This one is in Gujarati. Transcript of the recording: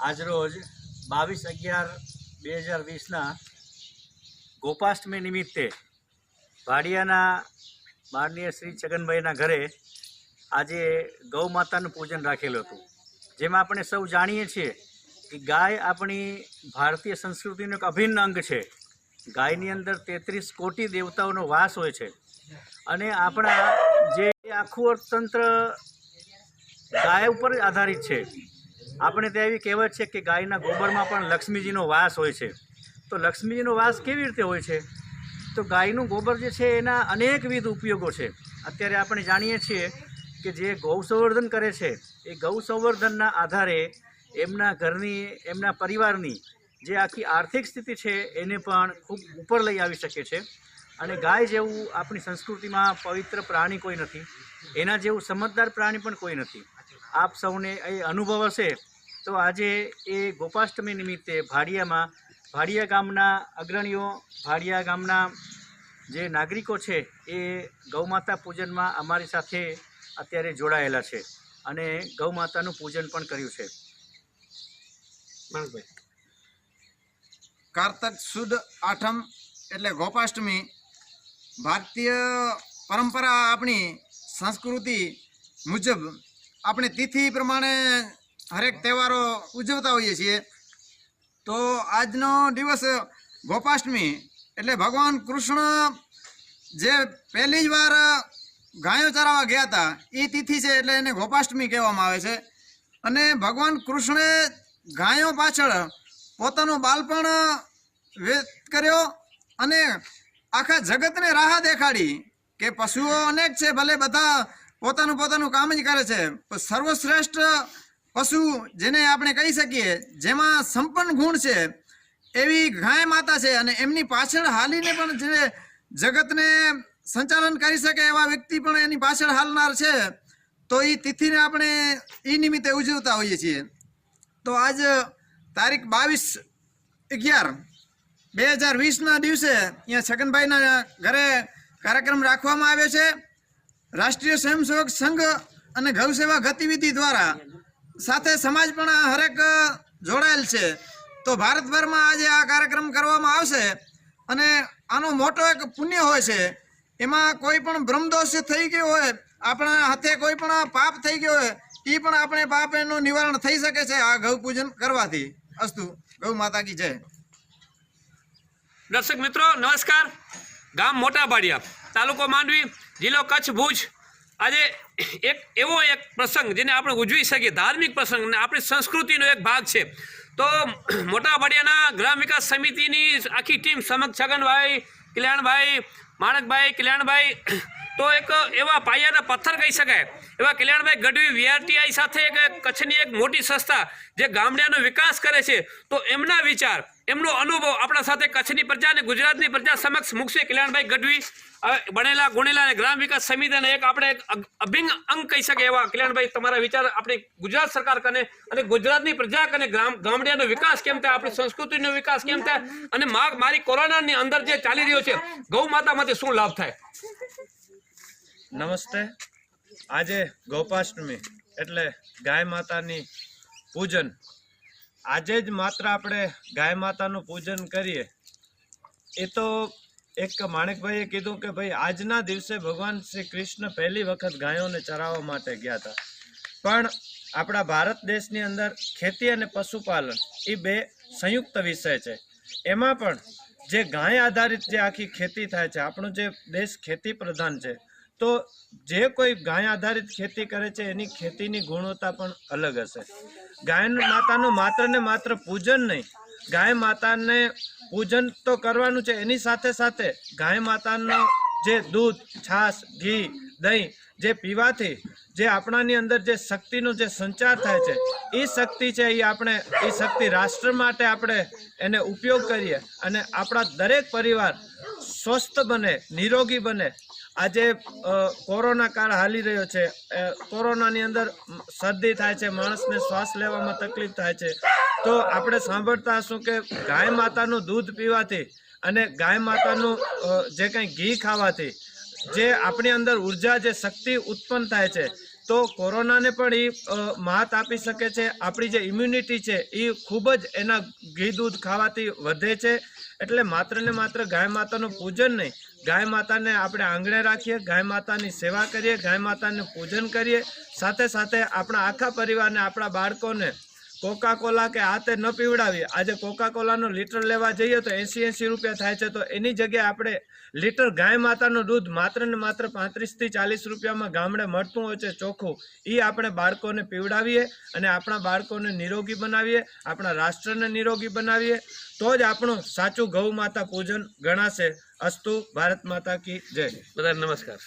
આજરોજ બાવીસ અગિયાર બે હજાર વીસના ગોપાષ્ટમી નિમિત્તે ભાડિયાના માનનીય શ્રી છગનભાઈના ઘરે આજે ગૌ માતાનું પૂજન રાખેલું હતું. જેમાં આપણે સૌ જાણીએ છીએ કે ગાય આપણી ભારતીય સંસ્કૃતિનું એક અભિન્ન અંગ છે. ગાયની અંદર તેત્રીસ કોટી દેવતાઓનો વાસ હોય છે. અને આપણા જે આખું અર્થતંત્ર ગાય ઉપર આધારિત છે. આપણે ત્યાં એવી કહેવત છે કે ગાયના ગોબરમાં પણ લક્ષ્મીજીનો વાસ હોય છે. તો લક્ષ્મીજીનો વાસ કેવી રીતે હોય છે? તો ગાયનું ગોબર જે છે એના અનેકવિધ ઉપયોગો છે. અત્યારે આપણે જાણીએ છીએ કે જે ગૌ સંવર્ધન કરે છે, એ ગૌ સંવર્ધનના આધારે એમના ઘરની, એમના પરિવારની જે આખી આર્થિક સ્થિતિ છે એને પણ ખૂબ ઉપર લઈ આવી શકે છે. અને ગાય જેવું આપણી સંસ્કૃતિમાં પવિત્ર પ્રાણી કોઈ નથી. એના જેવું સમજદાર પ્રાણી પણ કોઈ નથી. આપ સૌને એ અનુભવ હશે. તો આજે એ ગોપાષ્ટમી નિમિત્તે ભાડિયામાં, ભાડિયા ગામના અગ્રણીઓ, ભાડિયા ગામના જે નાગરિકો છે, એ ગૌમાતા પૂજનમાં અમારી સાથે અત્યારે જોડાયેલા છે અને ગૌમાતાનું પૂજન પણ કર્યું છે. કારતક સુદ આઠમ એટલે ગોપાષ્ટમી, ભારતીય પરંપરા આપણી સંસ્કૃતિ મુજબ આપણે તિથિ પ્રમાણે હરેક તહેવારો ઉજવતા હોઈએ છીએ. તો આજનો દિવસ ગોપાષ્ટમી એટલે ભગવાન કૃષ્ણ જે પહેલી જ વાર ગાયો ચરાવવા ગયા હતા એ તિથિ છે એટલે એને ગોપાષ્ટમી કહેવામાં આવે છે. અને ભગવાન કૃષ્ણે ગાયો પાછળ પોતાનું બાળપણ વ્યક્ત કર્યો અને આખા જગતને રાહ દેખાડી કે પશુઓ અનેક છે, ભલે બધા પોતાનું પોતાનું કામ જ કરે છે. સર્વશ્રેષ્ઠ પશુ જેને આપણે કહી શકીએ, જેમાં સંપન્ન ગુણ છે, એવી ગાય માતા છે અને એમની પાછળ હાલીને પણ જે જગતને સંચાલન કરી શકે એવા વ્યક્તિ પણ એની પાછળ હાલનાર છે, તો એ તિથિને આપણે એ નિમિત્તે ઉજવતા હોઈએ છીએ. તો આજ તારીખ બાવીસ અગિયાર બે હજાર વીસના દિવસે અહીંયા છગનભાઈના ઘરે કાર્યક્રમ રાખવામાં આવ્યો છે. રાષ્ટ્રીય સ્વયંસેવક સંઘ અને ગૌ સેવા ગતિવિધિ દ્વારા સાથે સમાજ પણ હરેક જોડાયેલ છે. તો ભારતભરમાં આજે આ કાર્યક્રમ કરવામાં આવશે અને આનો મોટો એક પુણ્ય હોય છે. એમાં કોઈ પણ બ્રહ્મદોષ થઈ ગયો હોય, આપણા હાથે કોઈ પણ પાપ થઈ ગયો હોય એ પણ આપણે પાપ એનું નિવારણ થઈ શકે છે આ ગૌ પૂજન કરવાથી. અસ્તુ. ગૌ માતા કી જય. દર્શક મિત્રો, નમસ્કાર. ગામ મોટા બાડિયા તાલુકો માંડવી. જિલ્લો કચ્છ ભુજ. આજે એક એવો એક પ્રસંગ જેને આપણે ઉજવી શકીએ, ધાર્મિક પ્રસંગ અને આપણી સંસ્કૃતિનો એક ભાગ છે. તો મોટા બાડિયાના ગ્રામ વિકાસ સમિતિની આખી ટીમ સમક્ષ છગનભાઈ, કલ્યાણભાઈ, માણકભાઈ, કલ્યાણભાઈ, તો એક એવા પાયાના પથ્થર કહી શકાય. એવા કલ્યાણભાઈ ગઢવી વીઆરટીઆઈ સાથે એક કચ્છની એક મોટી સંસ્થા જે ગામડાનો વિકાસ કરે છે. તો એમના વિચાર એમનો અનુભવ આપણા સાથે કચ્છની પ્રજા અને ગુજરાતની પ્રજા સમક્ષ મૂકશે. કલ્યાણભાઈ ગઢવી ભણેલા ગુણેલા ગ્રામ વિકાસ સમિતિને એક આપણે અભિન્ન અંગ કહી શકીએ એવા. કલ્યાણભાઈ, તમારા વિચાર આપણી ગુજરાત સરકાર કને અને ગુજરાતની પ્રજા કને ગ્રામ, ગામડિયાનો વિકાસ કેમ થાય, આપણી સંસ્કૃતિનો વિકાસ કેમ થાય અને મારી કોરોનાની અંદર જે ચાલી રહ્યો છે, ગૌ માતામાંથી શું લાભ થાય? નમસ્તે. આજે ગૌપાષ્ટમી એટલે ગાય માતાની પૂજન આજે જ માત્ર આપણે ગાય માતાનું પૂજન કરીએ. એ તો એક માણેકભાઈએ કીધું કે ભાઈ, આજના દિવસે ભગવાન શ્રી કૃષ્ણ પહેલી વખત ગાયોને ચરાવવા માટે ગયા હતા. પણ આપણા ભારત દેશની અંદર ખેતી અને પશુપાલન એ બે સંયુક્ત વિષય છે. એમાં પણ જે ગાય આધારિત જે આખી ખેતી થાય છે, આપણો જે દેશ ખેતી પ્રધાન છે તો જે કોઈ ગાય આધારિત ખેતી કરે છે, એની ખેતીની ગુણવત્તા પણ અલગ હશે. ગાય માતાનું માત્ર ને માત્ર પૂજન નહીં, ગાય માતાને પૂજન તો કરવાનું છે, એની સાથે સાથે ગાય માતાનો જે દૂધ, છાશ, ઘી, દહીં જે પીવાથી જે આપણાની અંદર જે શક્તિનો જે સંચાર થાય છે એ શક્તિ છે એ આપણે એ શક્તિ રાષ્ટ્ર માટે આપણે એને ઉપયોગ કરીએ અને આપણા દરેક પરિવાર સ્વસ્થ બને, નિરોગી બને. આજે કોરોના કાળ હાલી રહ્યો છે. કોરોનાની અંદર શરદી થાય છે, માણસને શ્વાસ લેવામાં તકલીફ થાય છે. તો આપણે સાંભળતા હશું કે ગાય માતાનું દૂધ પીવાથી અને ગાય માતાનું જે કંઈ ઘી ખાવાથી જે આપણી અંદર ઊર્જા, જે શક્તિ ઉત્પન્ન થાય છે તો કોરોનાને પણ એ માત આપી શકે છે. આપણી જે ઇમ્યુનિટી છે એ ખૂબ જ એના ઘી દૂધ ખાવાથી વધે છે. એટલે માત્ર ને માત્ર ગાય માતાનું પૂજન નહીં, ગાય માતાને આપણે આંગણે રાખીએ, ગાય માતાની સેવા કરીએ, ગાય માતાને પૂજન કરીએ. સાથે સાથે આપણા આખા પરિવારને, આપણા બાળકોને કોકા કોલા કે હાથે ન પીવડાવીએ. આજે કોકા કોલાનો લીટર લેવા જઈએ તો એંસી એંસી રૂપિયા થાય છે. તો એની જગ્યાએ આપણે લીટર ગાય માતાનું દૂધ માત્ર ને માત્ર પાંત્રીસથી ચાલીસ રૂપિયામાં ગામડે મળતું હોય છે ચોખ્ખું. એ આપણે બાળકોને પીવડાવીએ અને આપણા બાળકોને નિરોગી બનાવીએ, આપણા રાષ્ટ્રને નિરોગી બનાવીએ. તો જ આપણું સાચું ગૌ માતા પૂજન ગણાશે. અસ્તુ ભારત માતા કી જય. બધા નમસ્કાર.